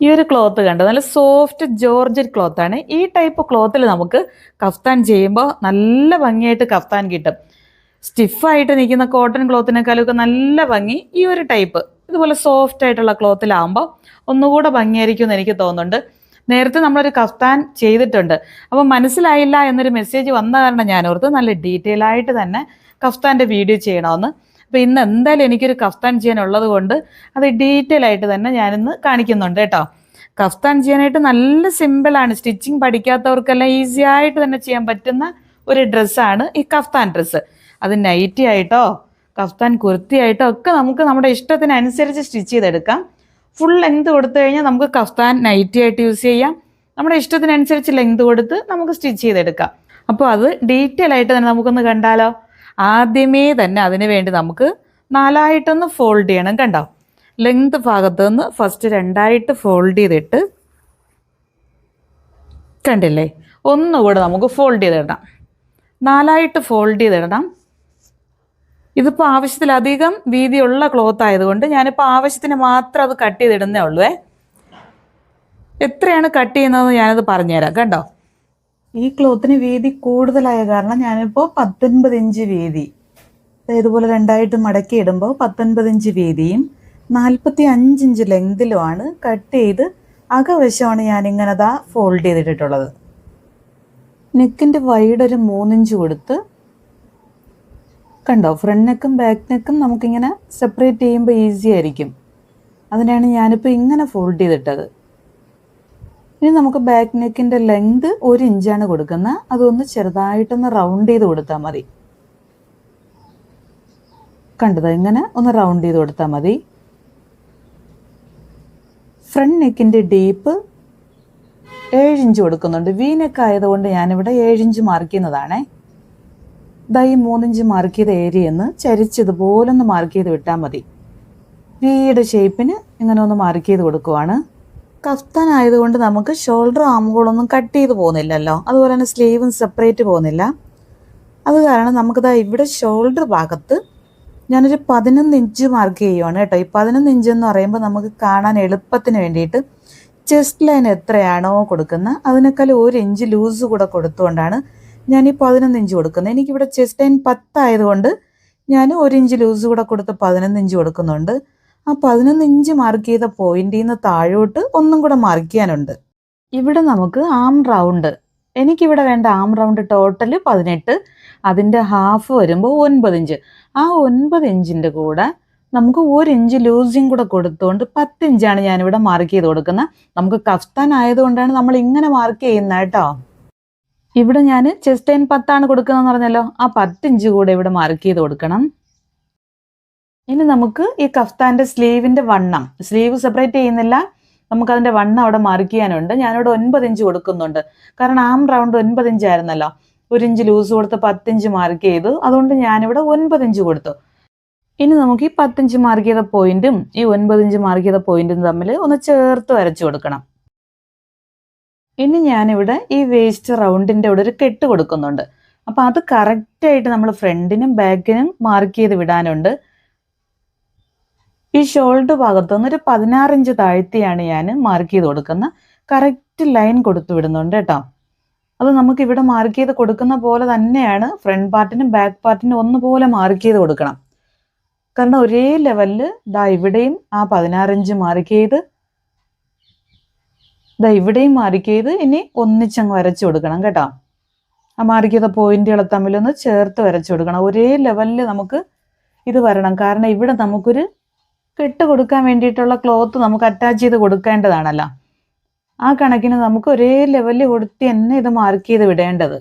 ഈ ഒരു ക്ലോത്ത് കണ്ടോ? നല്ല സോഫ്റ്റ് ജോർജറ്റ് ക്ലോത്ത് ആണ്. ഈ ടൈപ്പ് ക്ലോത്തിൽ നമുക്ക് കഫ്താൻ ചെയ്യുമ്പോൾ നല്ല ഭംഗിയായിട്ട് കഫ്താൻ കിട്ടും. സ്റ്റിഫായിട്ട് നിൽക്കുന്ന കോട്ടൺ ക്ലോത്തിനേക്കാളൊക്കെ നല്ല ഭംഗി ഈ ഒരു ടൈപ്പ് ഇതുപോലെ സോഫ്റ്റ് ആയിട്ടുള്ള ക്ലോത്തിലാകുമ്പോൾ ഒന്നുകൂടെ ഭംഗിയായിരിക്കും എന്ന് എനിക്ക് തോന്നുന്നുണ്ട്. നേരത്തെ നമ്മളൊരു കഫ്താൻ ചെയ്തിട്ടുണ്ട്. അപ്പോൾ മനസ്സിലായില്ല എന്നൊരു മെസ്സേജ് വന്ന കാരണം ഞാൻ നല്ല ഡീറ്റെയിൽ ആയിട്ട് തന്നെ കഫ്താന്റെ വീഡിയോ ചെയ്യണമെന്ന് അപ്പോൾ ഇന്ന് എന്തായാലും എനിക്കൊരു കഫ്താൻ ചെയ്യാനുള്ളത് കൊണ്ട് അത് ഡീറ്റെയിൽ ആയിട്ട് തന്നെ ഞാനിന്ന് കാണിക്കുന്നുണ്ട് കേട്ടോ. കഫ്താൻ ചെയ്യാനായിട്ട് നല്ല സിമ്പിളാണ് സ്റ്റിച്ചിങ് പഠിക്കാത്തവർക്കെല്ലാം ഈസി ആയിട്ട് തന്നെ ചെയ്യാൻ പറ്റുന്ന ഒരു ഡ്രസ്സാണ് ഈ കഫ്താൻ ഡ്രസ്സ് അത് നൈറ്റി ആയിട്ടോ കഫ്താൻ കുർത്തി ആയിട്ടോ ഒക്കെ നമുക്ക് നമ്മുടെ ഇഷ്ടത്തിനനുസരിച്ച് സ്റ്റിച്ച് ചെയ്തെടുക്കാം. ഫുൾ ലെങ്ത് കൊടുത്തു കഴിഞ്ഞാൽ നമുക്ക് കഫ്താൻ നൈറ്റി ആയിട്ട് യൂസ് ചെയ്യാം. നമ്മുടെ ഇഷ്ടത്തിനനുസരിച്ച് ലെങ്ത് കൊടുത്ത് നമുക്ക് സ്റ്റിച്ച് ചെയ്തെടുക്കാം. അപ്പോൾ അത് ഡീറ്റെയിൽ ആയിട്ട് തന്നെ നമുക്കൊന്ന് കണ്ടാലോ? ആദ്യമേ തന്നെ അതിന് വേണ്ടി നമുക്ക് നാലായിട്ടൊന്ന് ഫോൾഡ് ചെയ്യണം കണ്ടോ? ലെങ്ത് ഭാഗത്ത് നിന്ന് ഫസ്റ്റ് രണ്ടായിട്ട് ഫോൾഡ് ചെയ്തിട്ട് കണ്ടില്ലേ? ഒന്നുകൂടെ നമുക്ക് ഫോൾഡ് ചെയ്തിടണം. നാലായിട്ട് ഫോൾഡ് ചെയ്തിടണം. ഇതിപ്പോൾ ആവശ്യത്തിലധികം വീതിയുള്ള ക്ലോത്ത് ആയതുകൊണ്ട് ഞാനിപ്പോൾ ആവശ്യത്തിന് മാത്രം അത് കട്ട് ചെയ്തിടുന്നേ ഉള്ളൂ എത്രയാണ് കട്ട് ചെയ്യുന്നതെന്ന് ഞാനത് പറഞ്ഞുതരാം കണ്ടോ? ഈ ക്ലോത്തിന് വീതി കൂടുതലായ കാരണം ഞാനിപ്പോൾ പത്തൊൻപത് ഇഞ്ച് വീതി. ഇതുപോലെ രണ്ടായിട്ട് മടക്കി ഇടുമ്പോൾ പത്തൊൻപത് ഇഞ്ച് വീതിയും നാൽപ്പത്തി അഞ്ച് ഇഞ്ച് ലെങ്തിലുമാണ് കട്ട് ചെയ്ത് അകവശമാണ് ഞാനിങ്ങനെ ദാ ഫോൾഡ് ചെയ്തിട്ടിട്ടുള്ളത്. നെക്കിന്റെ വൈഡ് ഒരു മൂന്നിഞ്ച് കൊടുത്ത് കണ്ടോ ഫ്രണ്ട് നെക്കും ബാക്ക് നെക്കും നമുക്കിങ്ങനെ സെപ്പറേറ്റ് ചെയ്യുമ്പോൾ ഈസി ആയിരിക്കും. അതിനാണ് ഞാനിപ്പോൾ ഇങ്ങനെ ഫോൾഡ് ചെയ്തിട്ടത്. ഇനി നമുക്ക് ബാക്ക് നെക്കിന്റെ ലെങ്ത് ഒരു ഇഞ്ചാണ് കൊടുക്കുന്നത്. അതൊന്ന് ചെറുതായിട്ടൊന്ന് റൗണ്ട് ചെയ്ത് കൊടുത്താൽ മതി. കണ്ടത് ഇങ്ങനെ ഒന്ന് റൗണ്ട് ചെയ്ത് കൊടുത്താൽ മതി. ഫ്രണ്ട് നെക്കിന്റെ ഡീപ്പ് ഏഴ് ഇഞ്ച് കൊടുക്കുന്നുണ്ട്. വി നെക്ക് ആയതുകൊണ്ട് ഞാനിവിടെ ഏഴ് ഇഞ്ച് മാർക്ക് ചെയ്യുന്നതാണേ. ദാ ഈ മൂന്നിഞ്ച് മാർക്ക് ചെയ്ത ഏരിയ ഒന്ന് ചരിച്ചതുപോലൊന്ന് മാർക്ക് ചെയ്ത് വിട്ടാൽ മതി. വിയുടെ ഷേപ്പിന് ഇങ്ങനെ ഒന്ന് മാർക്ക് ചെയ്ത് കൊടുക്കുവാണ്. കഫ്താൻ ആയതുകൊണ്ട് നമുക്ക് ഷോൾഡർ ആമുകളൊന്നും കട്ട് ചെയ്ത് പോകുന്നില്ലല്ലോ. അതുപോലെ തന്നെ സ്ലീവും സെപ്പറേറ്റ് പോകുന്നില്ല. അത് കാരണം നമുക്കിതാ ഇവിടെ ഷോൾഡർ ഭാഗത്ത് ഞാനൊരു പതിനൊന്ന് ഇഞ്ച് മാർക്ക് ചെയ്യുവാണ് കേട്ടോ. ഈ പതിനൊന്ന് ഇഞ്ച് എന്ന് പറയുമ്പോൾ നമുക്ക് കാണാൻ എളുപ്പത്തിന് വേണ്ടിയിട്ട് ചെസ്റ്റ് ലൈൻ എത്രയാണോ കൊടുക്കുന്നത്. അതിനേക്കാൾ ഒരു ഇഞ്ച് ലൂസ് കൂടെ കൊടുത്തുകൊണ്ടാണ് ഞാൻ ഈ പതിനൊന്ന് ഇഞ്ച് കൊടുക്കുന്നത്. എനിക്കിവിടെ ചെസ്റ്റ് ലൈൻ പത്തായതുകൊണ്ട് ഞാൻ ഒരു ഇഞ്ച് ലൂസ് കൂടെ കൊടുത്ത് പതിനൊന്ന് ഇഞ്ച് കൊടുക്കുന്നുണ്ട്. ആ പതിനൊന്ന് ഇഞ്ച് മാർക്ക് ചെയ്ത പോയിന്റിൽ നിന്ന് താഴോട്ട് ഒന്നും കൂടെ മാർക്ക് ചെയ്യാനുണ്ട്. ഇവിടെ നമുക്ക് ആം റൗണ്ട് എനിക്കിവിടെ വേണ്ട ആം റൗണ്ട് ടോട്ടൽ പതിനെട്ട് അതിന്റെ ഹാഫ് വരുമ്പോൾ ഒൻപത് ഇഞ്ച്. ആ ഒൻപത് ഇഞ്ചിന്റെ കൂടെ നമുക്ക് ഒരു ഇഞ്ച് ലൂസിങ് കൂടെ കൊടുത്തുകൊണ്ട് പത്ത് ഇഞ്ചാണ് ഞാനിവിടെ മാർക്ക് ചെയ്ത് കൊടുക്കുന്നത് നമുക്ക് കഫ്താൻ ആയതുകൊണ്ടാണ് നമ്മൾ ഇങ്ങനെ മാർക്ക് ചെയ്യുന്നത് കേട്ടോ. ഇവിടെ ഞാൻ ചെസ്റ്റ് പത്താണ് കൊടുക്കുന്നതെന്ന് പറഞ്ഞല്ലോ. ആ പത്ത് ഇഞ്ച് കൂടെ ഇവിടെ മാർക്ക് ചെയ്ത് കൊടുക്കണം. ഇനി നമുക്ക് ഈ കഫ്താന്റെ സ്ലീവിന്റെ വണ്ണം. സ്ലീവ് സെപ്പറേറ്റ് ചെയ്യുന്നില്ല. നമുക്ക് അതിന്റെ വണ്ണം അവിടെ മാർക്ക് ചെയ്യാനുണ്ട്. ഞാനിവിടെ ഒൻപത് ഇഞ്ച് കൊടുക്കുന്നുണ്ട്. കാരണം ആം റൗണ്ട് ഒൻപത് ഇഞ്ച് ആയിരുന്നല്ലോ. ഒരു ഇഞ്ച് ലൂസ് കൊടുത്ത് പത്തിഞ്ച് മാർക്ക് ചെയ്തു. അതുകൊണ്ട് ഞാനിവിടെ ഒൻപത് ഇഞ്ച് കൊടുത്തു. ഇനി നമുക്ക് ഈ പത്തിഞ്ച് മാർക്ക് ചെയ്ത പോയിന്റും ഈ ഒൻപത് ഇഞ്ച് മാർക്ക് ചെയ്ത പോയിന്റും തമ്മിൽ ഒന്ന് ചേർത്ത് വരച്ചു കൊടുക്കണം. ഇനി ഞാനിവിടെ ഈ വേസ്റ്റ് റൗണ്ടിന്റെ ഇവിടെ ഒരു കെട്ട് കൊടുക്കുന്നുണ്ട്. അപ്പോൾ അത് കറക്റ്റായിട്ട് നമ്മൾ ഫ്രണ്ടിനും ബാക്കിനും മാർക്ക് ചെയ്ത് വിടാനുണ്ട്. ഈ ഷോൾഡർ ഭാഗത്തുനിന്ന് ഒരു പതിനാറ് ഇഞ്ച് താഴ്ത്തിയാണ് ഞാൻ മാർക്ക് ചെയ്ത് കൊടുക്കുന്ന. കറക്റ്റ് ലൈൻ കൊടുത്തു വിടുന്നുണ്ട് കേട്ടോ. അത് നമുക്ക് ഇവിടെ മാർക്ക് ചെയ്ത് കൊടുക്കുന്ന പോലെ തന്നെയാണ് ഫ്രണ്ട് പാർട്ടിനും ബാക്ക് പാർട്ടിനും ഒന്നുപോലെ മാർക്ക് ചെയ്ത് കൊടുക്കണം. കാരണം ഒരേ ലെവലിൽ ദാ ഇവിടെയും ആ പതിനാറിഞ്ച് മാർക്ക് ചെയ്ത് ദാ ഇവിടെയും മാർക്ക് ചെയ്ത് ഇനി ഒന്നിച്ചങ്ങ് വരച്ചു കൊടുക്കണം കേട്ടോ. ആ മാർക്ക് ചെയ്ത പോയിന്റുകളെ തമ്മിലൊന്ന് ചേർത്ത് വരച്ചു കൊടുക്കണം. ഒരേ ലെവലിൽ നമുക്ക് ഇത് വരണം. കാരണം ഇവിടെ നമുക്കൊരു കെട്ട് കൊടുക്കാൻ വേണ്ടിയിട്ടുള്ള ക്ലോത്ത് നമുക്ക് അറ്റാച്ച് ചെയ്ത് കൊടുക്കേണ്ടതാണല്ലോ. ആ കണക്കിന് നമുക്ക് ഒരേ ലെവലിൽ കൊടുത്ത് തന്നെ ഇത് മാർക്ക് ചെയ്ത് വിടേണ്ടത്.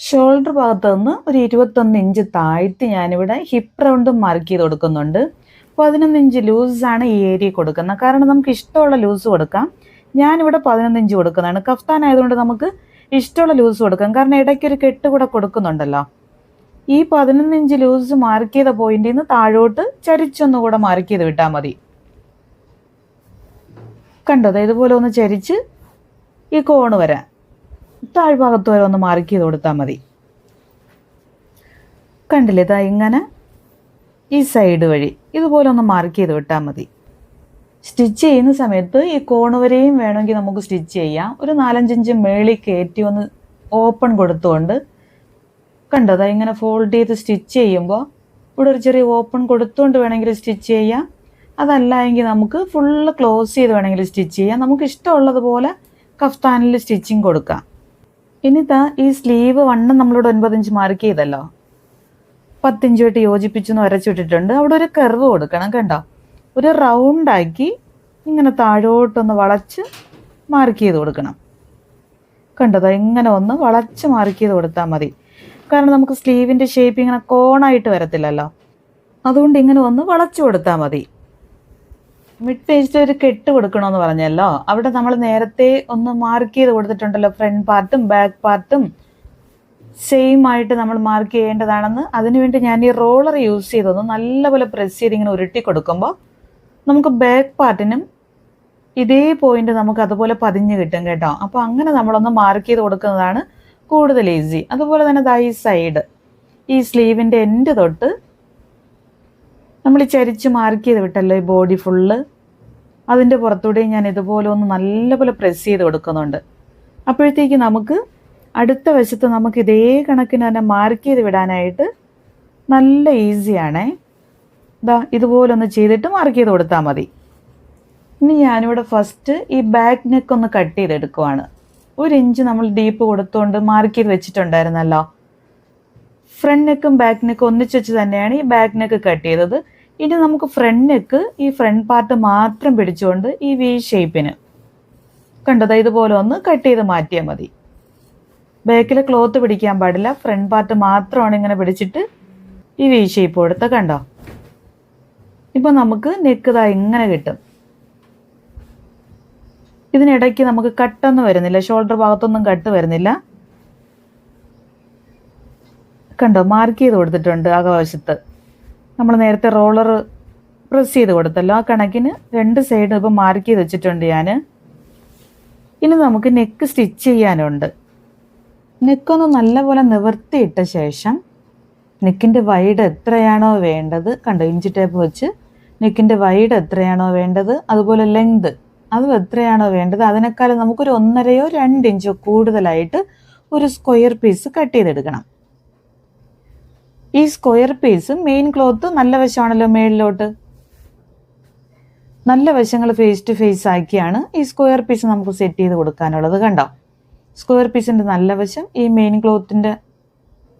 ഷോൾഡർ ഭാഗത്ത് നിന്ന് ഒരു ഇരുപത്തൊന്ന് ഇഞ്ച് താഴ്ത്തി ഞാനിവിടെ ഹിപ്പ് റൗണ്ടും മാർക്ക് ചെയ്ത് കൊടുക്കുന്നുണ്ട്. പതിനൊന്ന് ഇഞ്ച് ലൂസാണ് ഈ ഏരിയ കൊടുക്കുന്നത്. കാരണം നമുക്ക് ഇഷ്ടമുള്ള ലൂസ് കൊടുക്കാം. ഞാനിവിടെ പതിനൊന്ന് ഇഞ്ച് കൊടുക്കുന്നതാണ്. കഫ്താൻ ആയതുകൊണ്ട് നമുക്ക് ഇഷ്ടമുള്ള ലൂസ് കൊടുക്കാം. കാരണം ഇടയ്ക്ക് ഒരു കെട്ട് കൂടെ കൊടുക്കുന്നുണ്ടല്ലോ. ഈ പതിനൊന്ന് ഇഞ്ച് ലൂസ് മാർക്ക് ചെയ്ത പോയിന്റിൽ നിന്ന് താഴോട്ട് ചരിച്ചൊന്നുകൂടെ മാർക്ക് ചെയ്ത് വിട്ടാൽ മതി. കണ്ടത് ഇതുപോലെ ഒന്ന് ചരിച്ച് ഈ കോണ് വരെ താഴ്ഭാഗത്ത് വരെ ഒന്ന് മാർക്ക് ചെയ്ത് കൊടുത്താൽ മതി. കണ്ടില്ലേ? ഇതാ ഇങ്ങനെ ഈ സൈഡ് വഴി ഇതുപോലെ ഒന്ന് മാർക്ക് ചെയ്ത് വിട്ടാൽ മതി. സ്റ്റിച്ച് ചെയ്യുന്ന സമയത്ത് ഈ കോണ് വരെയും വേണമെങ്കിൽ നമുക്ക് സ്റ്റിച്ച് ചെയ്യാം. ഒരു നാലഞ്ചിഞ്ച് മേളിൽ കയറ്റി ഒന്ന് ഓപ്പൺ കൊടുത്തുകൊണ്ട് കണ്ടോ? ഇങ്ങനെ ഫോൾഡ് ചെയ്ത് സ്റ്റിച്ച് ചെയ്യുമ്പോൾ ഇവിടെ ഒരു ചെറിയ ഓപ്പൺ കൊടുത്തുകൊണ്ട് വേണമെങ്കിൽ സ്റ്റിച്ച് ചെയ്യാം. അതല്ല എങ്കിൽ നമുക്ക് ഫുള്ള് ക്ലോസ് ചെയ്ത് വേണമെങ്കിൽ സ്റ്റിച്ച് ചെയ്യാം. നമുക്ക് ഇഷ്ടമുള്ളതുപോലെ കഫ്താനിൽ സ്റ്റിച്ചിങ് കൊടുക്കാം. ഇനി താ ഈ സ്ലീവ് വണ്ണം നമ്മളോട് ഒൻപതിഞ്ച് മാർക്ക് ചെയ്തല്ലോ. പത്തിഞ്ചുമായിട്ട് യോജിപ്പിച്ചെന്ന് വരച്ചിട്ടിട്ടുണ്ട് അവിടെ ഒരു കർവ് കൊടുക്കണം കണ്ടോ? ഒരു റൗണ്ടാക്കി ഇങ്ങനെ താഴോട്ടൊന്ന് വളച്ച് മാർക്ക് ചെയ്ത് കൊടുക്കണം. കണ്ടതോ ഇങ്ങനെ ഒന്ന് വളച്ച് മാർക്ക് ചെയ്ത് കൊടുത്താൽ മതി. കാരണം നമുക്ക് സ്ലീവിന്റെ ഷേപ്പ് ഇങ്ങനെ കോണായിട്ട് വരത്തില്ലല്ലോ. അതുകൊണ്ട് ഇങ്ങനെ ഒന്ന് വളച്ചു കൊടുത്താൽ മതി. മിഡ് പേജിൽ ഒരു കെട്ട് കൊടുക്കണമെന്ന് പറഞ്ഞല്ലോ. അവിടെ നമ്മൾ നേരത്തെ ഒന്ന് മാർക്ക് ചെയ്ത് കൊടുത്തിട്ടുണ്ടല്ലോ ഫ്രണ്ട് പാർട്ടും ബാക്ക് പാർട്ടും സെയിം ആയിട്ട് നമ്മൾ മാർക്ക് ചെയ്യേണ്ടതാണെന്ന്. അതിനുവേണ്ടി ഞാൻ ഈ റോളർ യൂസ് ചെയ്തൊന്ന് നല്ലപോലെ പ്രസ് ചെയ്ത് ഇങ്ങനെ ഉരുട്ടി കൊടുക്കുമ്പോൾ നമുക്ക് ബാക്ക് പാർട്ടിനും ഇതേ പോയിന്റ് നമുക്ക് അതുപോലെ പതിഞ്ഞ് കിട്ടും കേട്ടോ. അപ്പോൾ അങ്ങനെ നമ്മളൊന്ന് മാർക്ക് ചെയ്ത് കൊടുക്കുന്നതാണ് കൂടുതൽ ഈസി അതുപോലെ തന്നെ ദാ ഈ സൈഡ് ഈ സ്ലീവിന്റെ എൻഡ് തൊട്ട് നമ്മൾ ഈ ചരിച്ച് മാർക്ക് ചെയ്ത് വിട്ടല്ലോ ഈ ബോഡി ഫുള്ള് അതിന്റെ പുറത്തൂടെ ഞാൻ ഇതുപോലെ ഒന്ന് നല്ലപോലെ പ്രസ് ചെയ്ത് കൊടുക്കുന്നുണ്ട്. അപ്പോഴത്തേക്ക് നമുക്ക് അടുത്ത വശത്ത് നമുക്ക് ഇതേ കണക്കിന് തന്നെ മാർക്ക് ചെയ്ത് വിടാനായിട്ട് നല്ല ഈസിയാണേ ഇതാ ഇതുപോലെ ഒന്ന് ചെയ്തിട്ട് മാർക്ക് ചെയ്ത് കൊടുത്താൽ മതി. ഇനി ഞാനിവിടെ ഫസ്റ്റ് ഈ ബാക്ക് നെക്ക് ഒന്ന് കട്ട് ചെയ്തെടുക്കുവാണ്. ഒരു ഇഞ്ച് നമ്മൾ ഡീപ്പ് കൊടുത്തുകൊണ്ട് മാർക്ക് ചെയ്ത് വെച്ചിട്ടുണ്ടായിരുന്നല്ലോ. ഫ്രണ്ട് നെക്കും ബാക്ക് നെക്കും ഒന്നിച്ച് വെച്ച് തന്നെയാണ് ഈ ബാക്ക് നെക്ക് കട്ട് ചെയ്തത്. ഇനി നമുക്ക് ഫ്രണ്ട് നെക്ക് ഈ ഫ്രണ്ട് പാർട്ട് മാത്രം പിടിച്ചുകൊണ്ട് ഈ വി ഷേപ്പിന് കണ്ടത് ഇതുപോലെ ഒന്ന് കട്ട് ചെയ്ത് മാറ്റിയാൽ മതി. ബാക്കിൽ ക്ലോത്ത് പിടിക്കാൻ പാടില്ല. ഫ്രണ്ട് പാർട്ട് മാത്രമാണ് ഇങ്ങനെ പിടിച്ചിട്ട് ഈ വി ഷേപ്പ് കൊടുത്ത കണ്ടോ? ഇപ്പം നമുക്ക് നെക്ക് ഇതാ ഇങ്ങനെ കിട്ടും. ഇതിനിടയ്ക്ക് നമുക്ക് കട്ടൊന്നും വരുന്നില്ല. ഷോൾഡർ ഭാഗത്തൊന്നും കട്ട് വരുന്നില്ല. കണ്ടോ? മാർക്ക് ചെയ്ത് കൊടുത്തിട്ടുണ്ട് അകവശത്ത് നമ്മൾ നേരത്തെ റോളർ പ്രസ് ചെയ്ത് കൊടുത്തല്ലോ. ആ കണക്കിന് രണ്ട് സൈഡും ഇപ്പം മാർക്ക് ചെയ്ത് വെച്ചിട്ടുണ്ട് ഞാൻ ഇനി നമുക്ക് നെക്ക് സ്റ്റിച്ച് ചെയ്യാനുണ്ട്. നെക്കൊന്ന് നല്ലപോലെ നിവർത്തിയിട്ട ശേഷം നെക്കിന്റെ വൈഡ് എത്രയാണോ വേണ്ടത് കണ്ടോ ഇഞ്ചി ടേപ്പ് വെച്ച് നെക്കിന്റെ വൈഡ് എത്രയാണോ വേണ്ടത് അതുപോലെ ലെങ്ത് അതും എത്രയാണോ വേണ്ടത്? അതിനേക്കാളും നമുക്കൊരു ഒന്നരയോ രണ്ട് ഇഞ്ചോ കൂടുതലായിട്ട് ഒരു സ്ക്വയർ പീസ് കട്ട് ചെയ്തെടുക്കണം. ഈ സ്ക്വയർ പീസ് മെയിൻ ക്ലോത്ത് നല്ല വശമാണല്ലോ മേളിലോട്ട്. നല്ല വശങ്ങൾ ഫേസ് ടു ഫേസ് ആക്കിയാണ് ഈ സ്ക്വയർ പീസ് നമുക്ക് സെറ്റ് ചെയ്ത് കൊടുക്കാനുള്ളത് കണ്ടോ? സ്ക്വയർ പീസിന്റെ നല്ല വശം ഈ മെയിൻ ക്ലോത്തിന്റെ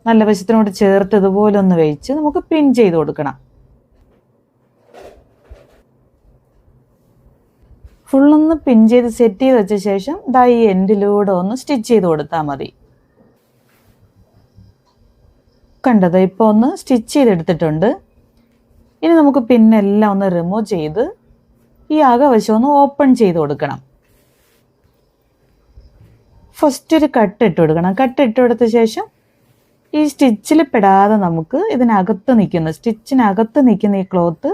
നല്ല വശത്തിനോട് ചേർത്ത് ഇതുപോലെ ഒന്ന് വെച്ച് നമുക്ക് പിൻ ചെയ്ത് കൊടുക്കണം. ഫുള്ളൊന്ന് പിൻ ചെയ്ത് സെറ്റ് ചെയ്ത് വെച്ച ശേഷം ദാ ഈ എൻഡിലൂടെ ഒന്ന് സ്റ്റിച്ച് ചെയ്ത് കൊടുത്താൽ മതി. കണ്ടത് ഇപ്പോൾ ഒന്ന് സ്റ്റിച്ച് ചെയ്തെടുത്തിട്ടുണ്ട്. ഇനി നമുക്ക് പിന്നെല്ലാം ഒന്ന് റിമൂവ് ചെയ്ത് ഈ അകവശം ഒന്ന് ഓപ്പൺ ചെയ്ത് കൊടുക്കണം. ഫസ്റ്റ് ഒരു കട്ട് ഇട്ട് കൊടുക്കണം. കട്ട് ഇട്ട് കൊടുത്ത ശേഷം ഈ സ്റ്റിച്ചിൽ പെടാതെ നമുക്ക് ഇതിനകത്ത് നിൽക്കുന്ന സ്റ്റിച്ചിനകത്ത് നിൽക്കുന്ന ഈ ക്ലോത്ത്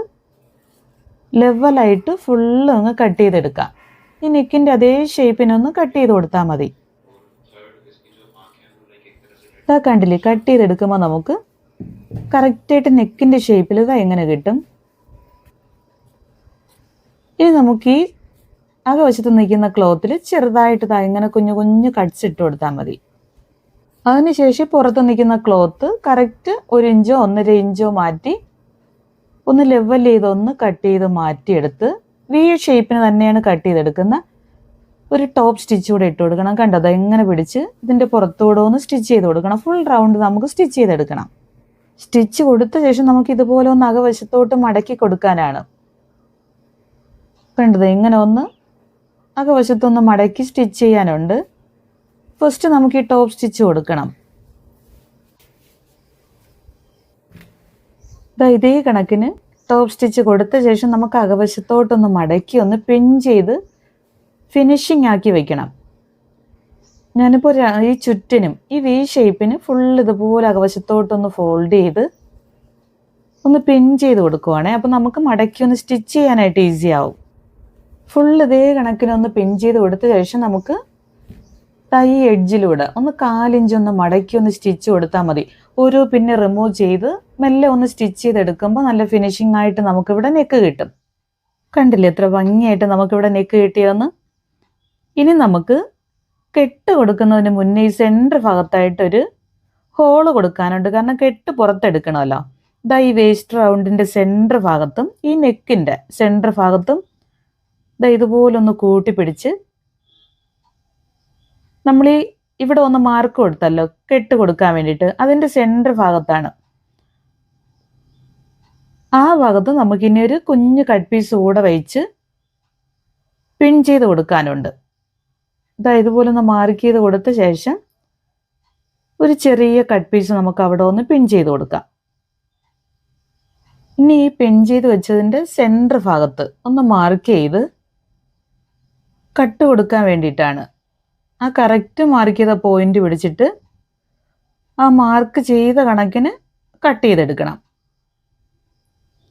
ലെവലായിട്ട് ഫുള്ള് അങ്ങ് കട്ട് ചെയ്തെടുക്കാം. ഈ നെക്കിന്റെ അതേ ഷേപ്പിനൊന്ന് കട്ട് ചെയ്ത് കൊടുത്താൽ മതി. ഇതാ കണ്ടില്ലേ കട്ട് ചെയ്തെടുക്കുമ്പോൾ നമുക്ക് കറക്റ്റായിട്ട് നെക്കിന്റെ ഷേപ്പിൽ ഇതാ എങ്ങനെ കിട്ടും? ഇനി നമുക്ക് ഈ അകവശത്ത് നിൽക്കുന്ന ക്ലോത്തിൽ ചെറുതായിട്ട് ഇതാ ഇങ്ങനെ കുഞ്ഞു കുഞ്ഞു കട്ട്സ് ഇട്ട് കൊടുത്താൽ മതി. അതിനുശേഷം പുറത്ത് നിൽക്കുന്ന ക്ലോത്ത് കറക്റ്റ് ഒരു ഇഞ്ചോ ഒന്നര ഇഞ്ചോ മാറ്റി ഒന്ന് ലെവൽ ചെയ്ത് ഒന്ന് കട്ട് ചെയ്ത് മാറ്റിയെടുത്ത് വി ഷേപ്പിന് തന്നെയാണ് കട്ട് ചെയ്തെടുക്കുന്ന ഒരു ടോപ്പ് സ്റ്റിച്ച് കൂടെ ഇട്ട് കൊടുക്കണം. കണ്ടത് എങ്ങനെ പിടിച്ച് ഇതിന്റെ പുറത്തുകൂടെ ഒന്ന് സ്റ്റിച്ച് ചെയ്ത് കൊടുക്കണം. ഫുൾ റൗണ്ട് നമുക്ക് സ്റ്റിച്ച് ചെയ്തെടുക്കണം. സ്റ്റിച്ച് കൊടുത്ത ശേഷം നമുക്ക് ഇതുപോലെ ഒന്ന് അകവശത്തോട്ട് മടക്കി കൊടുക്കാനാണ്. കണ്ടത് എങ്ങനെ ഒന്ന് അകവശത്തൊന്ന് മടക്കി സ്റ്റിച്ച് ചെയ്യാനുണ്ട്. ഫസ്റ്റ് നമുക്ക് ഈ ടോപ്പ് സ്റ്റിച്ച് കൊടുക്കണം. ദാ ഇതേ കണക്കിന് ടോപ്പ് സ്റ്റിച്ച് കൊടുത്ത ശേഷം നമുക്ക് അകവശത്തോട്ടൊന്ന് മടക്കി ഒന്ന് പിൻ ചെയ്ത് ഫിനിഷിംഗ് ആക്കി വെക്കണം. ഞാനിപ്പോൾ ഈ ചുറ്റിനും ഈ വി ഷേപ്പിന് ഫുൾ ഇതുപോലെ അകവശത്തോട്ടൊന്ന് ഫോൾഡ് ചെയ്ത് ഒന്ന് പിൻ ചെയ്ത് കൊടുക്കുവാണേ. അപ്പോൾ നമുക്ക് മടക്കി ഒന്ന് സ്റ്റിച്ച് ചെയ്യാനായിട്ട് ഈസി ആവും. ഫുൾ ഇതേ കണക്കിന് ഒന്ന് പിൻ ചെയ്ത് കൊടുത്ത ശേഷം നമുക്ക് തൈ എഡ്ജിലൂടെ ഒന്ന് കാലിഞ്ചൊന്ന് മടക്കി ഒന്ന് സ്റ്റിച്ച് കൊടുത്താൽ മതി. ഓരോ പിന്നെ റിമൂവ് ചെയ്ത് മെല്ലെ ഒന്ന് സ്റ്റിച്ച് ചെയ്തെടുക്കുമ്പോൾ നല്ല ഫിനിഷിംഗ് ആയിട്ട് നമുക്കിവിടെ നെക്ക് കിട്ടും. കണ്ടില്ലേ എത്ര ഭംഗിയായിട്ട് നമുക്കിവിടെ നെക്ക് കിട്ടിയതെന്ന്? ഇനി നമുക്ക് കെട്ട് കൊടുക്കുന്നതിന് മുന്നേ ഈ സെന്റർ ഭാഗത്തായിട്ടൊരു ഹോൾ കൊടുക്കാനുണ്ട്. കാരണം കെട്ട് പുറത്തെടുക്കണമല്ലോ. ഇതാ ഈ വേസ്റ്റ് റൗണ്ടിന്റെ സെന്റർ ഭാഗത്തും ഈ നെക്കിന്റെ സെന്റർ ഭാഗത്തും ഇതാ ഇതുപോലൊന്ന് കൂട്ടിപ്പിടിച്ച് നമ്മൾ ഈ ഇവിടെ ഒന്ന് മാർക്ക് കൊടുത്തല്ലോ കെട്ട് കൊടുക്കാൻ വേണ്ടിയിട്ട്. അതിന്റെ സെന്റർ ഭാഗത്താണ്. ആ ഭാഗത്ത് നമുക്കിനി ഒരു കുഞ്ഞ് കട്ട് പീസ് കൂടെ വെച്ച് പിൻ ചെയ്ത് കൊടുക്കാനുണ്ട്. ഇതാ ഇതുപോലെ ഒന്ന് മാർക്ക് ചെയ്ത് കൊടുത്ത ശേഷം ഒരു ചെറിയ കട്ട് പീസ് നമുക്ക് അവിടെ ഒന്ന് പിൻ ചെയ്ത് കൊടുക്കാം. ഇനി ഈ പിൻ ചെയ്ത് വെച്ചതിന്റെ സെന്റർ ഭാഗത്ത് ഒന്ന് മാർക്ക് ചെയ്ത് കട്ട് കൊടുക്കാൻ വേണ്ടിയിട്ടാണ്. ആ കറക്റ്റ് മാർക്ക് ചെയ്ത പോയിന്റ് പിടിച്ചിട്ട് ആ മാർക്ക് ചെയ്ത കണക്കിന് കട്ട് ചെയ്തെടുക്കണം.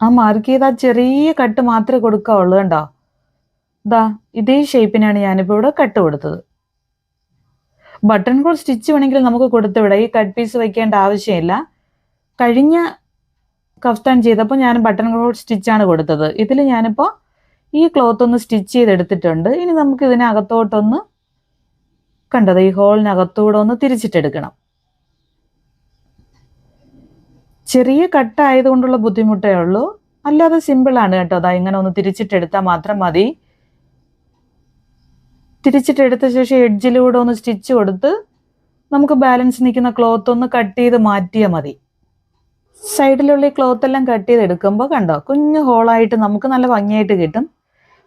ആ മാർക്ക് ചെയ്ത ചെറിയ കട്ട് മാത്രമേ കൊടുക്കാവുള്ളൂ കണ്ടോ? ദാ ഇതേ ഷേപ്പിനാണ് ഞാനിപ്പോൾ ഇവിടെ കട്ട് കൊടുത്തത്. ബട്ടൺ ഹോൾ സ്റ്റിച്ച് വേണമെങ്കിൽ നമുക്ക് കൊടുത്തുവിടെ ഈ കട്ട് പീസ് വയ്ക്കേണ്ട ആവശ്യമില്ല. കഴിഞ്ഞ കഫ്താൻ ചെയ്തപ്പോൾ ഞാൻ ബട്ടൺ ഹോൾ സ്റ്റിച്ചാണ് കൊടുത്തത്. ഇതിൽ ഞാനിപ്പോൾ ഈ ക്ലോത്ത് ഒന്ന് സ്റ്റിച്ച് ചെയ്തെടുത്തിട്ടുണ്ട്. ഇനി നമുക്ക് ഇതിനകത്തോട്ടൊന്ന് കണ്ടത് ഈ ഹോളിനകത്തൂടെ ഒന്ന് തിരിച്ചിട്ടെടുക്കണം. ചെറിയ കട്ട് ആയതുകൊണ്ടുള്ള ബുദ്ധിമുട്ടേ ഉള്ളൂ. അല്ലാതെ സിമ്പിളാണ് കേട്ടോ. അതാ ഇങ്ങനെ ഒന്ന് തിരിച്ചിട്ടെടുത്താൽ മാത്രം മതി. തിരിച്ചിട്ടെടുത്ത ശേഷം എഡ്ജിലൂടെ ഒന്ന് സ്റ്റിച്ച് കൊടുത്ത് നമുക്ക് ബാലൻസ് നിൽക്കുന്ന ക്ലോത്ത് ഒന്ന് കട്ട് ചെയ്ത് മാറ്റിയാൽ മതി. സൈഡിലുള്ള ഈ ക്ലോത്ത് എല്ലാം കട്ട് ചെയ്ത് എടുക്കുമ്പോൾ കണ്ടോ കുഞ്ഞു ഹോളായിട്ട് നമുക്ക് നല്ല ഭംഗിയായിട്ട് കിട്ടും.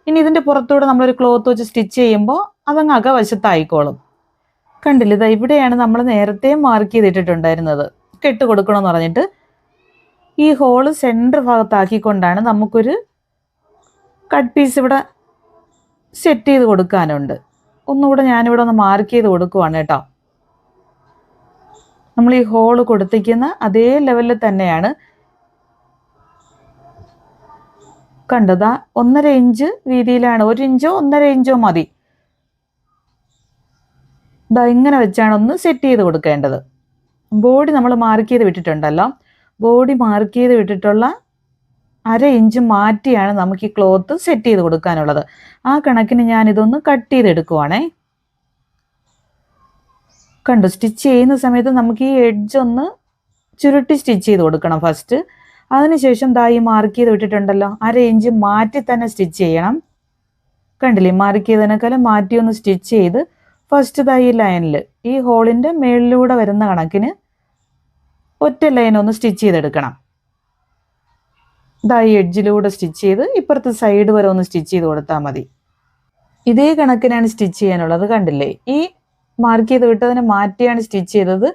ഇനി ഇതിന്റെ പുറത്തൂടെ നമ്മളൊരു ക്ലോത്ത് വെച്ച് സ്റ്റിച്ച് ചെയ്യുമ്പോൾ അതങ്ങ് അകവശത്തായിക്കോളും. കണ്ടില്ല ഇതാ ഇവിടെയാണ് നമ്മൾ നേരത്തെ മാർക്ക് ചെയ്തിട്ടിട്ടുണ്ടായിരുന്നത്. കെട്ട് കൊടുക്കണമെന്ന് പറഞ്ഞിട്ട് ഈ ഹോൾ സെന്റർ ഭാഗത്താക്കിക്കൊണ്ടാണ് നമുക്കൊരു കട്ട് പീസ് ഇവിടെ സെറ്റ് ചെയ്ത് കൊടുക്കാനുണ്ട്. ഒന്നുകൂടെ ഞാനിവിടെ ഒന്ന് മാർക്ക് ചെയ്ത് കൊടുക്കുവാണ് കേട്ടോ. നമ്മൾ ഈ ഹോൾ കൊടുത്തിരിക്കുന്ന അതേ ലെവലിൽ തന്നെയാണ്. കണ്ടതാ ഒന്നര ഇഞ്ച് വീതിയിലാണ്. ഒരു ഇഞ്ചോ ഒന്നര ഇഞ്ചോ മതി. ഇതാ ഇങ്ങനെ വെച്ചാണ് ഒന്ന് സെറ്റ് ചെയ്ത് കൊടുക്കേണ്ടത്. ബോഡി നമ്മൾ മാർക്ക് ചെയ്ത് വിട്ടിട്ടുണ്ടല്ലോ. ബോഡി മാർക്ക് ചെയ്ത് വിട്ടിട്ടുള്ള അര ഇഞ്ച് മാറ്റിയാണ് നമുക്ക് ഈ ക്ലോത്ത് സെറ്റ് ചെയ്ത് കൊടുക്കാനുള്ളത്. ആ കണക്കിന് ഞാൻ ഇതൊന്ന് കട്ട് ചെയ്തെടുക്കുവാണേ. കണ്ടു? സ്റ്റിച്ച് ചെയ്യുന്ന സമയത്ത് നമുക്ക് ഈ എഡ്ജ് ഒന്ന് ചുരുട്ടി സ്റ്റിച്ച് ചെയ്ത് കൊടുക്കണം ഫസ്റ്റ് അതിനുശേഷം ദാ ഈ മാർക്ക് ചെയ്ത് വിട്ടിട്ടുണ്ടല്ലോ. അര ഇഞ്ച് മാറ്റി തന്നെ സ്റ്റിച്ച് ചെയ്യണം. കണ്ടില്ലേ? മാർക്ക് ചെയ്തതിനേക്കാളും മാറ്റി ഒന്ന് സ്റ്റിച്ച് ചെയ്ത് ഫസ്റ്റ് ഈ ലൈനിൽ ഈ ഹോളിന്റെ മേളിലൂടെ വരുന്ന കണക്കിന് ഒറ്റ ലൈൻ ഒന്ന് സ്റ്റിച്ച് ചെയ്തെടുക്കണം. ദാ ഈ എഡ്ജിലൂടെ സ്റ്റിച്ച് ചെയ്ത് ഇപ്പുറത്തെ സൈഡ് വരെ ഒന്ന് സ്റ്റിച്ച് ചെയ്ത് കൊടുത്താൽ മതി. ഇതേ കണക്കിനാണ് സ്റ്റിച്ച് ചെയ്യാനുള്ളത് കണ്ടില്ലേ? ഈ മാർക്ക് ചെയ്ത് വിട്ടതിനെ മാറ്റിയാണ് സ്റ്റിച്ച് ചെയ്തത്.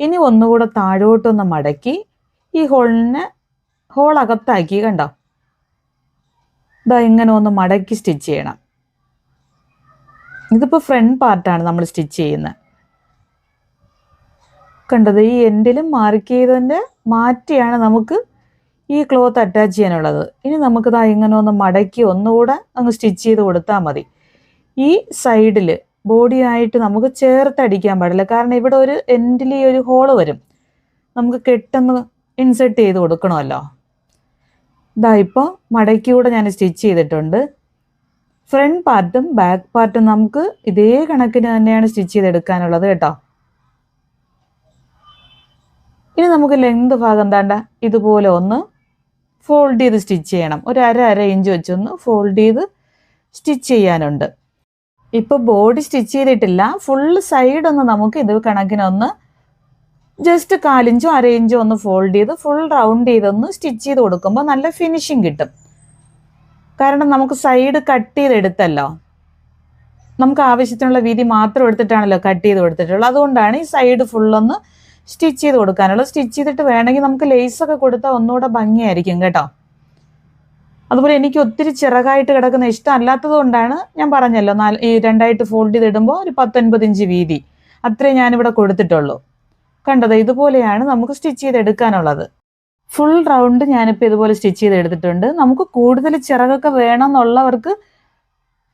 ഇനി ഒന്നുകൂടെ താഴോട്ടൊന്ന് മടക്കി ഈ ഹോളിനെ ഹോൾ അകത്താക്കി കണ്ടോ? ഇതാ ഇങ്ങനെ ഒന്ന് മടക്കി സ്റ്റിച്ച് ചെയ്യണം. ഇതിപ്പോൾ ഫ്രണ്ട് പാർട്ടാണ് നമ്മൾ സ്റ്റിച്ച് ചെയ്യുന്നത് കണ്ടത് ഈ എൻഡിലും മാർക്ക് ചെയ്തതിന്റെ മാറ്റിയാണ് നമുക്ക് ഈ ക്ലോത്ത് അറ്റാച്ച് ചെയ്യാനുള്ളത്. ഇനി നമുക്കിതാ ഇങ്ങനെ ഒന്ന് മടക്കി ഒന്നുകൂടെ അങ്ങ് സ്റ്റിച്ച് ചെയ്ത് കൊടുത്താൽ മതി. ഈ സൈഡിൽ ബോഡിയായിട്ട് നമുക്ക് ചേർത്തടിക്കാൻ പാടില്ല. കാരണം ഇവിടെ ഒരു എൻഡിൽ ഈ ഒരു ഹോൾ വരും. നമുക്ക് കെട്ടൊന്ന് ഇൻസെർട്ട് ചെയ്ത് കൊടുക്കണമല്ലോ. ഇതാ ഇപ്പോൾ മടക്കിയൂടെ ഞാൻ സ്റ്റിച്ച് ചെയ്തിട്ടുണ്ട്. ഫ്രണ്ട് പാർട്ടും ബാക്ക് പാർട്ടും നമുക്ക് ഇതേ കണക്കിന് തന്നെയാണ് സ്റ്റിച്ച് ചെയ്തെടുക്കാനുള്ളത് കേട്ടോ. ഇനി നമുക്ക് ലെങ്ത് ഭാഗം എന്താണ്ട? ഇതുപോലെ ഒന്ന് ഫോൾഡ് ചെയ്ത് സ്റ്റിച്ച് ചെയ്യണം. ഒരു അര അര ഇഞ്ച് വെച്ചൊന്ന് ഫോൾഡ് ചെയ്ത് സ്റ്റിച്ച് ചെയ്യാനുണ്ട്. ഇപ്പോൾ ബോഡി സ്റ്റിച്ച് ചെയ്തിട്ടില്ല. ഫുള്ള് സൈഡ് ഒന്ന് നമുക്ക് ഇത് കണക്കിനൊന്ന് ജസ്റ്റ് കാലിഞ്ചോ അര ഇഞ്ചോ ഒന്ന് ഫോൾഡ് ചെയ്ത് ഫുൾ റൗണ്ട് ചെയ്തൊന്ന് സ്റ്റിച്ച് ചെയ്ത് കൊടുക്കുമ്പോൾ നല്ല ഫിനിഷിങ് കിട്ടും. കാരണം നമുക്ക് സൈഡ് കട്ട് ചെയ്തെടുത്തല്ലോ നമുക്ക് ആവശ്യത്തിനുള്ള വീതി മാത്രം എടുത്തിട്ടാണല്ലോ കട്ട് ചെയ്ത് കൊടുത്തിട്ടുള്ളത്. അതുകൊണ്ടാണ് ഈ സൈഡ് ഫുള്ളൊന്ന് സ്റ്റിച്ച് ചെയ്ത് കൊടുക്കാനുള്ളത്. സ്റ്റിച്ച് ചെയ്തിട്ട് വേണമെങ്കിൽ നമുക്ക് ലേസൊക്കെ കൊടുത്താൽ ഒന്നുകൂടെ ഭംഗിയായിരിക്കും കേട്ടോ. അതുപോലെ എനിക്ക് ഒത്തിരി ചിറകായിട്ട് കിടക്കുന്ന ഇഷ്ടം അല്ലാത്തത് കൊണ്ടാണ് ഞാൻ പറഞ്ഞല്ലോ നാല് ഈ രണ്ടായിട്ട് ഫോൾഡ് ചെയ്തിടുമ്പോൾ ഒരു പത്തൊൻപത് ഇഞ്ച് വീതി. അത്രേ ഞാനിവിടെ കൊടുത്തിട്ടുള്ളൂ. കണ്ടത് ഇതുപോലെയാണ് നമുക്ക് സ്റ്റിച്ച് ചെയ്തെടുക്കാനുള്ളത് ഫുൾ റൗണ്ട് ഞാനിപ്പോൾ ഇതുപോലെ സ്റ്റിച്ച് ചെയ്ത് എടുത്തിട്ടുണ്ട് നമുക്ക് കൂടുതൽ ചിറകൊക്കെ വേണമെന്നുള്ളവർക്ക്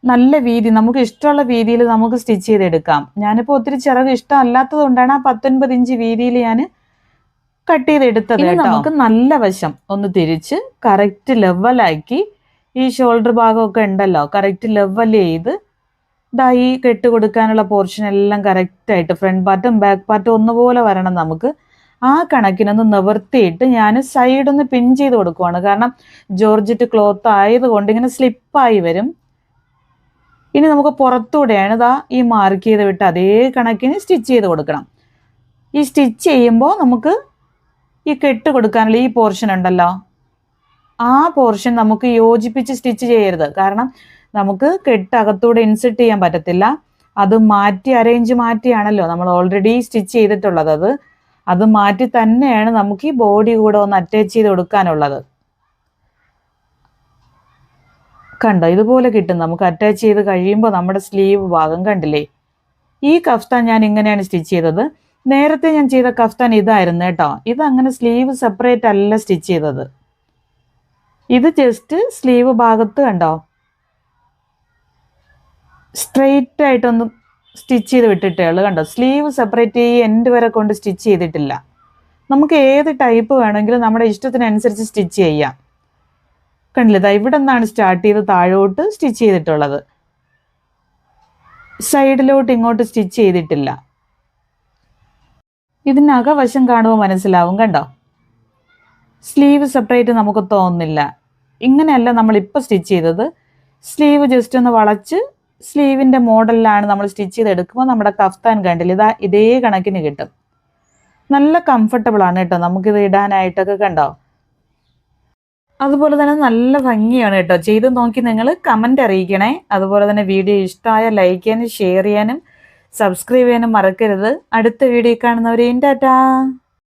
നല്ല വീതി നമുക്ക് ഇഷ്ടമുള്ള വീതിയിൽ നമുക്ക് സ്റ്റിച്ച് ചെയ്തെടുക്കാം. ഞാനിപ്പോൾ ഒത്തിരി ചിറക് ഇഷ്ടമല്ലാത്തത് കൊണ്ടാണ് ആ പത്തൊൻപത് ഇഞ്ച് വീതിയിൽ ഞാൻ കട്ട് ചെയ്തെടുത്തത് നമുക്ക് നല്ല വശം ഒന്ന് തിരിച്ച് കറക്റ്റ് ലെവലാക്കി ഈ ഷോൾഡർ ഭാഗമൊക്കെ ഉണ്ടല്ലോ കറക്റ്റ് ലെവൽ ചെയ്ത് ഈ കെട്ട് കൊടുക്കാനുള്ള പോർഷൻ എല്ലാം കറക്റ്റായിട്ട് ഫ്രണ്ട് പാർട്ടും ബാക്ക് പാർട്ടും ഒന്നുപോലെ വരണം നമുക്ക്. ആ കണക്കിനൊന്ന് നിവർത്തിയിട്ട് ഞാൻ സൈഡ് ഒന്ന് പിൻ ചെയ്ത് കൊടുക്കുവാണ്. കാരണം ജോർജറ്റ് ക്ലോത്ത് ആയതുകൊണ്ട് ഇങ്ങനെ സ്ലിപ്പായി വരും. ഇനി നമുക്ക് പുറത്തൂടെയാണ് ഇതാ ഈ മാർക്ക് ചെയ്ത് വിട്ട് അതേ കണക്കിന് സ്റ്റിച്ച് ചെയ്ത് കൊടുക്കണം. ഈ സ്റ്റിച്ച് ചെയ്യുമ്പോൾ നമുക്ക് ഈ കെട്ട് കൊടുക്കാനുള്ള ഈ പോർഷൻ ഉണ്ടല്ലോ. ആ പോർഷൻ നമുക്ക് യോജിപ്പിച്ച് സ്റ്റിച്ച് ചെയ്യരുത്. കാരണം നമുക്ക് കെട്ട് അകത്തൂടെ ഇൻസെർട്ട് ചെയ്യാൻ പറ്റത്തില്ല. അത് മാറ്റി അറേഞ്ച് മാറ്റിയാണല്ലോ നമ്മൾ ഓൾറെഡി സ്റ്റിച്ച് ചെയ്തിട്ടുള്ളത്. അത് അത് മാറ്റി തന്നെയാണ് നമുക്ക് ഈ ബോഡി കൂടെ ഒന്ന് അറ്റാച്ച് ചെയ്ത് കൊടുക്കാനുള്ളത്. കണ്ടോ? ഇതുപോലെ കിട്ടും. നമുക്ക് അറ്റാച്ച് ചെയ്ത് കഴിയുമ്പോൾ നമ്മുടെ സ്ലീവ് ഭാഗം കണ്ടില്ലേ? ഈ കഫ്താൻ ഞാൻ ഇങ്ങനെയാണ് സ്റ്റിച്ച് ചെയ്തത്. നേരത്തെ ഞാൻ ചെയ്ത കഫ്താൻ ഇതായിരുന്നു കേട്ടോ. ഇത് അങ്ങനെ സ്ലീവ് സെപ്പറേറ്റ് അല്ല സ്റ്റിച്ച് ചെയ്തത്. ഇത് ജസ്റ്റ് സ്ലീവ് ഭാഗത്ത് കണ്ടോ? സ്ട്രെയിറ്റ് ആയിട്ടൊന്ന് സ്റ്റിച്ച് ചെയ്ത് വിട്ടിട്ടേ ഉള്ളൂ. കണ്ടോ? സ്ലീവ് സെപ്പറേറ്റ് ചെയ്ത് എൻഡ് വരെ കൊണ്ട് സ്റ്റിച്ച് ചെയ്തിട്ടില്ല. നമുക്ക് ഏത് ടൈപ്പ് വേണമെങ്കിലും നമ്മുടെ ഇഷ്ടത്തിനനുസരിച്ച് സ്റ്റിച്ച് ചെയ്യാം. കണ്ടില്ല? ദാ ഇവിടെ നിന്നാണ് സ്റ്റാർട്ട് ചെയ്ത് താഴോട്ട് സ്റ്റിച്ച് ചെയ്തിട്ടുള്ളത്. സൈഡിലോട്ട് ഇങ്ങോട്ട് സ്റ്റിച്ച് ചെയ്തിട്ടില്ല. ഇതിനകവശം കാണുമ്പോൾ മനസ്സിലാവും. കണ്ടോ? സ്ലീവ് സെപ്പറേറ്റ് നമുക്ക് തോന്നുന്നില്ല. ഇങ്ങനെയല്ല നമ്മളിപ്പോൾ സ്റ്റിച്ച് ചെയ്തത്. സ്ലീവ് ജസ്റ്റ് ഒന്ന് വളച്ച് സ്ലീവിന്റെ മോഡലിലാണ് നമ്മൾ സ്റ്റിച്ച് ചെയ്തെടുക്കുമ്പോൾ നമ്മുടെ കഫ്താൻ കണ്ടില്ല ഇതാ ഇതേ കണക്കിന് കിട്ടും. നല്ല കംഫർട്ടബിൾ ആണ് കേട്ടോ. നമുക്കിത് ഇടാനായിട്ടൊക്കെ കണ്ടോ? അതുപോലെ തന്നെ നല്ല ഭംഗിയാണ് കേട്ടോ. ചെയ്ത് നോക്കി നിങ്ങൾ കമന്റ് അറിയിക്കണേ. അതുപോലെ തന്നെ വീഡിയോ ഇഷ്ടമായ ലൈക്ക് ചെയ്യാനും ഷെയർ ചെയ്യാനും സബ്സ്ക്രൈബ് ചെയ്യാനും മറക്കരുത്. അടുത്ത വീഡിയോ കാണുന്നവരെയും ടാറ്റാ